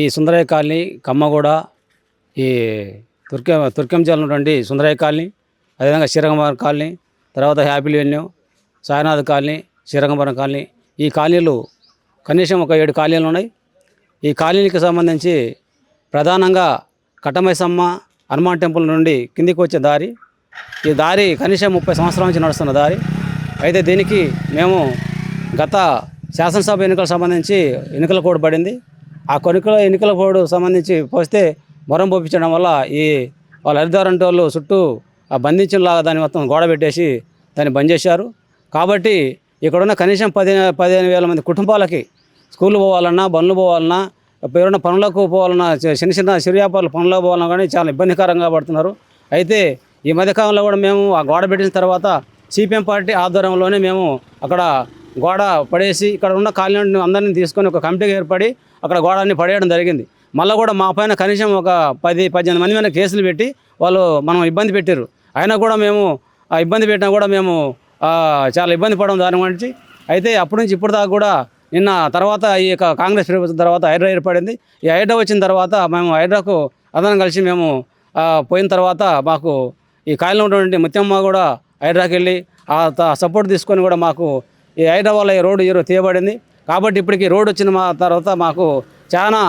ఈ సుందరయ్య కాలనీ కమ్మగూడ ఈ తుర్కె తుర్కెంజల్ ఉన్నటువంటి సుందరయ్య కాలనీ అదేవిధంగా శ్రీరంగపురం కాలనీ తర్వాత happy venue Sainath colony Srirangapuram colony. ఈ కాలనీలు కనీసం ఒక ఏడు కాలనీలు ఉన్నాయి. ఈ కాలనీకి సంబంధించి ప్రధానంగా కటమైసమ్మ హనుమాన్ టెంపుల్ నుండి కిందికి వచ్చే దారి ఈ దారి కనీసం ముప్పై సంవత్సరాల నుంచి నడుస్తున్న దారి. అయితే దీనికి మేము గత శాసనసభ ఎన్నికలకు సంబంధించి ఎన్నికల కోడ్ పడింది. ఆ కొనుకలో ఎన్నికల పోడు సంబంధించి పోస్తే మొరం పోపించడం వల్ల ఈ వాళ్ళ హరిదారంటే వాళ్ళు చుట్టూ ఆ బంధించినలాగా దాన్ని మొత్తం గోడ పెట్టేసి దాన్ని బంద్ చేశారు. కాబట్టి ఇక్కడున్న కనీసం పదిహేను పదిహేను వేల మంది కుటుంబాలకి స్కూల్ పోవాలన్నా బండ్లు పోవాలన్నా ఎవరైనా పనులకు పోవాలన్నా చిన్న చిన్న చిరు వ్యాపారులు పనులకు పోవాలన్నా కానీ చాలా ఇబ్బందికరంగా పడుతున్నారు. అయితే ఈ మధ్యకాలంలో కూడా మేము ఆ గోడ పెట్టిన తర్వాత సిపిఎం పార్టీ ఆధ్వర్యంలోనే మేము అక్కడ గోడ పడేసి ఇక్కడ ఉన్న కాలనీ అందరినీ తీసుకొని ఒక కమిటీగా ఏర్పడి అక్కడ గోడని పడేయడం జరిగింది. మళ్ళీ కూడా మా పైన కనీసం ఒక పది పద్దెనిమిది మంది మీద కేసులు పెట్టి వాళ్ళు మనం ఇబ్బంది పెట్టారు. అయినా కూడా మేము ఆ ఇబ్బంది పెట్టినా కూడా మేము చాలా ఇబ్బంది పడడం దాని గురించి అయితే అప్పటి నుంచి ఇప్పుడు దాకా కూడా నిన్న తర్వాత ఈ యొక్క కాంగ్రెస్ ప్రభుత్వం తర్వాత హైడ్రా ఏర్పడింది. ఈ హైడ్రా వచ్చిన తర్వాత మేము హైడ్రాకు అందరం కలిసి మేము పోయిన తర్వాత మాకు ఈ కాయలో ఉన్నటువంటి ముత్యమ్మ కూడా హైడ్రాకి వెళ్ళి ఆ త- సపోర్ట్ తీసుకొని కూడా మాకు ఈ హైదరాబాద్లో ఈ రోడ్డు ఈరోజు తీయబడింది. కాబట్టి ఇప్పటికీ రోడ్డు వచ్చిన మా తర్వాత మాకు చాలా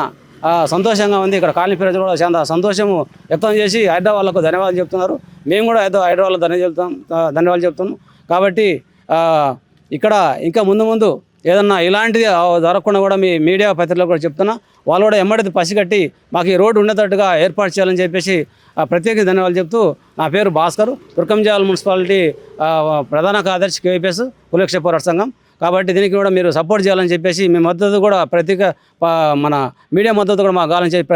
సంతోషంగా ఉంది. ఇక్కడ కాలనీ ప్రజలు కూడా చాలా సంతోషము వ్యక్తం చేసి హైదరాబాద్లకు వాళ్ళకు ధన్యవాదాలు చెప్తున్నారు. మేము కూడా ఏదో హైదరాబాద్లో ధన్య ధన్యవాదాలు చెప్తాం ధన్యవాదాలు చెప్తున్నాం. కాబట్టి ఇక్కడ ఇంకా ముందు ముందు ఏదన్నా ఇలాంటిది జరగకుండా కూడా మీ మీడియా పత్రికలు కూడా చెప్తున్నా వాళ్ళు కూడా ఎమ్మడిది పసిగట్టి మాకు ఈ రోడ్డు ఉండేటట్టుగా ఏర్పాటు చేయాలని చెప్పేసి ప్రత్యేక ధన్యవాదాలు చెప్తూ నా పేరు భాస్కర్ తుర్కంజాల్ మున్సిపాలిటీ ప్రధాన కార్యదర్శి కేవీపీఎస్ కులక్ష పోరాట సంఘం. కాబట్టి దీనికి కూడా మీరు సపోర్ట్ చేయాలని చెప్పేసి మీ మద్దతు కూడా ప్రత్యేక మన మీడియా మద్దతు కూడా మాకు కావాలని చెప్పి